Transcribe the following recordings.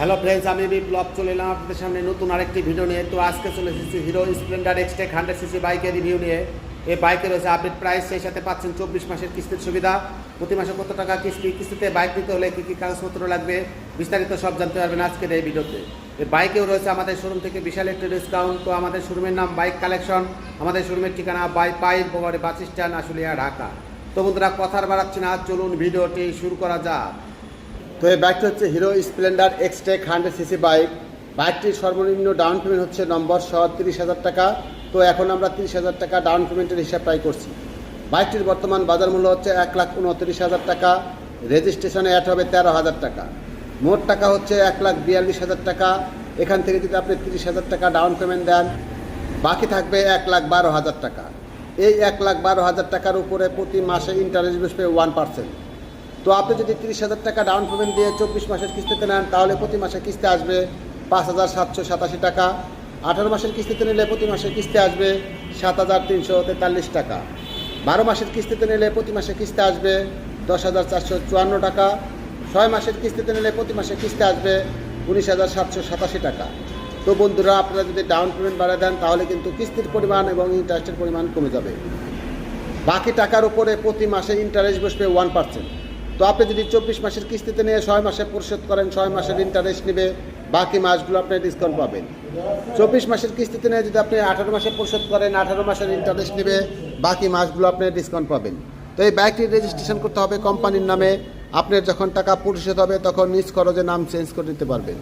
Hello friends আমি বিপ্লব, চলে এলাম আপনাদের সামনে নতুন আরেকটি ভিডিও নিয়ে। তো আজকে চলে এসেছি Hero Splendor Xtech hundred CC বাইকের রিভিউ নিয়ে। এই বাইকে রয়েছে আপডেট প্রাইস সেই সাথে পাচ্ছেন চব্বিশ মাসের কিস্তির সুবিধা। প্রতি মাসে কত টাকা কিস্তি, কিস্তিতে বাইক নিতে হলে কী কী কাগজপত্র লাগবে, বিস্তারিত সব জানতে পারবেন আজকের এই ভিডিওতে এই বাইকেও রয়েছে আমাদের শোরুম থেকে বিশাল একটি ডিসকাউন্ট তো আমাদের শোরুমের নাম বাইক কালেকশন আমাদের শোরুমের ঠিকানা বাই পাইল বগরে বাস স্ট্যান্ড, আশুলিয়া, ঢাকা। তো বন্ধুরা, কথার বাড়াচ্ছি না, চলুন ভিডিওটি শুরু করা যাক। তো এই বাইকটি হচ্ছে Hero Splendor Xtech hundred CC bike বাইকটির সর্বনিম্ন ডাউন পেমেন্ট হচ্ছে নম্বর সহ তিরিশ হাজার টাকা। তো এখন আমরা তিরিশ হাজার টাকা ডাউন পেমেন্টের হিসাবটাই করছি। বাইকটির বর্তমান বাজার মূল্য হচ্ছে এক লাখ উনত্রিশ হাজার টাকা। রেজিস্ট্রেশনে অ্যাড হবে তেরো হাজার টাকা। মোট টাকা হচ্ছে এক লাখ বিয়াল্লিশ হাজার টাকা। এখান থেকে যদি আপনি তিরিশ হাজার টাকা ডাউন পেমেন্ট দেন, বাকি থাকবে এক লাখ বারো হাজার টাকা। এই এক লাখ বারো হাজার টাকার উপরে প্রতি মাসে ইন্টারেস্ট বসবে ওয়ান পার্সেন্ট তো আপনি যদি তিরিশ হাজার টাকা ডাউন পেমেন্ট দিয়ে চব্বিশ মাসের কিস্তিতে নেন, তাহলে প্রতি মাসে কিস্তি আসবে পাঁচ হাজার সাতশো সাতাশি টাকা। আঠারো মাসের কিস্তিতে নিলে প্রতি মাসে কিস্তি আসবে সাত হাজার তিনশো তেতাল্লিশ টাকা। বারো মাসের কিস্তিতে নিলে প্রতি মাসে কিস্তি আসবে দশ হাজার চারশো চুয়ান্ন টাকা। ছয় মাসের কিস্তিতে নিলে প্রতি মাসে কিস্তি আসবে উনিশ হাজার সাতশো সাতাশি টাকা। তো বন্ধুরা, আপনারা যদি ডাউন পেমেন্ট বাড়ায় দেন, তাহলে কিন্তু কিস্তির পরিমাণ এবং ইন্টারেস্টের পরিমাণ কমে যাবে। বাকি টাকার উপরে প্রতি মাসে ইন্টারেস্ট বসবে ওয়ান পার্সেন্ট তো আপনি যদি চব্বিশ মাসের কিস্তিতে নিয়ে ছয় মাসে পরিশোধ করেন, ছয় মাসের ইন্টারেস্ট নেবে, বাকি মাসগুলো আপনি ডিসকাউন্ট পাবেন। চব্বিশ মাসের কিস্তিতে নিয়ে যদি আপনি আঠারো মাসে পরিশোধ করেন, আঠারো মাসের ইন্টারেস্ট নেবে, বাকি মাসগুলো আপনি ডিসকাউন্ট পাবেন। তো এই বাইকটির রেজিস্ট্রেশন করতে হবে কোম্পানির নামে। আপনার যখন টাকা পরিশোধ হবে, তখন নিজ খরচে নাম চেঞ্জ করে নিতে পারবেন।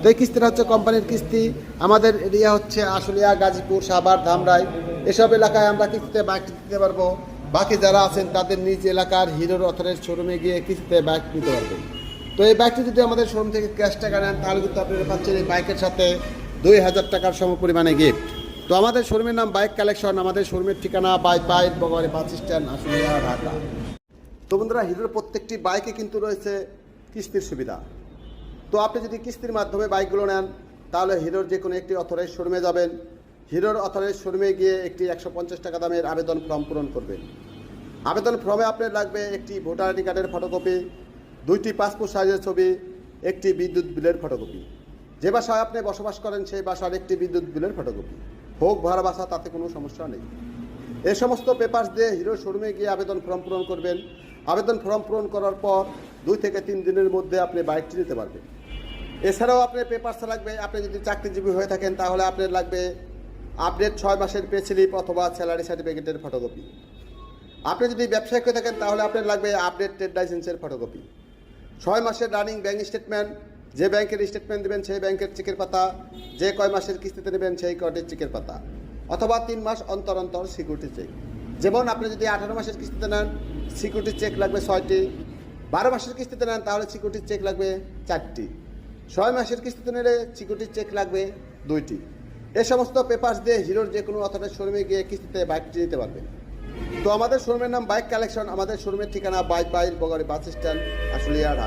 তো এই কিস্তিটা হচ্ছে কোম্পানির কিস্তি। আমাদের এরিয়া হচ্ছে আশুলিয়া, গাজীপুর, সাভার, ধামরাই। এসব এলাকায় আমরা কিস্তিতে বাইকটি দিতে পারব। বাকি যারা আছেন তাদের নিজ এলাকার হিরোর অথরের শোরুমে গিয়ে কিস্তিতে বাইক নিতে পারবেন। তো এই বাইকটি যদি আমাদের শোরুম থেকে ক্যাশ টাকা নেন, তাহলে কিন্তু আপনারা পাচ্ছেন এই বাইকের সাথে দুই হাজার টাকার সম পরিমাণে গিফট তো আমাদের শোরুমের নাম বাইক কালেকশন আমাদের শোরুমের ঠিকানা বাই বাইক বগরে বাস স্ট্যান্ড আশুলিয়া, ঢাকা। তো বন্ধুরা, হিরোর প্রত্যেকটি বাইকে কিন্তু রয়েছে কিস্তির সুবিধা। তো আপনি যদি কিস্তির মাধ্যমে বাইকগুলো নেন, তাহলে হিরোর যে কোনো একটি অথরাইজ শোরুমে যাবেন। হিরোর অথরাইজ শোরুমে গিয়ে একটি একশো পঞ্চাশ টাকা দামের আবেদন ফর্ম পূরণ করবেন। আবেদন ফর্মে আপনার লাগবে একটি ভোটার আইডি কার্ডের ফটোকপি দুইটি পাসপোর্ট সাইজের ছবি, একটি বিদ্যুৎ বিলের ফটোকপি যে বাসায় আপনি বসবাস করেন, সেই বাসার একটি বিদ্যুৎ বিলের ফটোকপি হোক ভাড়া বাসা, তাতে কোনো সমস্যা নেই। এ সমস্ত পেপার্স দিয়ে হিরো শোরুমে গিয়ে আবেদন ফর্ম পূরণ করবেন। আবেদন ফর্ম পূরণ করার পর দুই থেকে তিন দিনের মধ্যে আপনি বাইকটি নিতে পারবেন। এছাড়াও আপনার পেপারস লাগবে, আপনি যদি চাকরিজীবী হয়ে থাকেন, তাহলে আপনার লাগবে আপডেট ছয় মাসের পে অথবা স্যালারি সার্টিফিকেটের ফটোকপি আপনি যদি ব্যবসায়িক হয়ে থাকেন, তাহলে আপনার লাগবে আপডেট ট্রেড লাইসেন্সের ফটোকপি ছয় মাসের রানিং ব্যাংক স্টেটমেন্ট যে ব্যাংকের স্টেটমেন্ট দেবেন, সেই ব্যাংকের চেকের পাতা। যে কয় মাসের কিস্তিতে নেবেন, সেই কয়টির চেকের পাতা। অথবা তিন মাস অন্তর অন্তর সিকিউরিটি চেক যেমন আপনি যদি আঠারো মাসের কিস্তিতে নেন সিকিউরিটি চেক লাগবে ছয়টি। বারো মাসের কিস্তিতে নেন, তাহলে সিকিউরিটি চেক লাগবে চারটি। ছয় মাসের কিস্তিতে নিলে সিকিউরিটি চেক লাগবে দুইটি। এ সমস্ত পেপার্স দিয়ে হিরোর যে কোনো অথবা শোরুমে গিয়ে কিস্তিতে বাইকটি নিতে পারবেন তো আমাদের শোরুমের নাম বাইক কালেকশন আমাদের শোরুমের ঠিকানা বাইক বাইক বগারি বাস স্ট্যান্ড আসলে ঢাকা।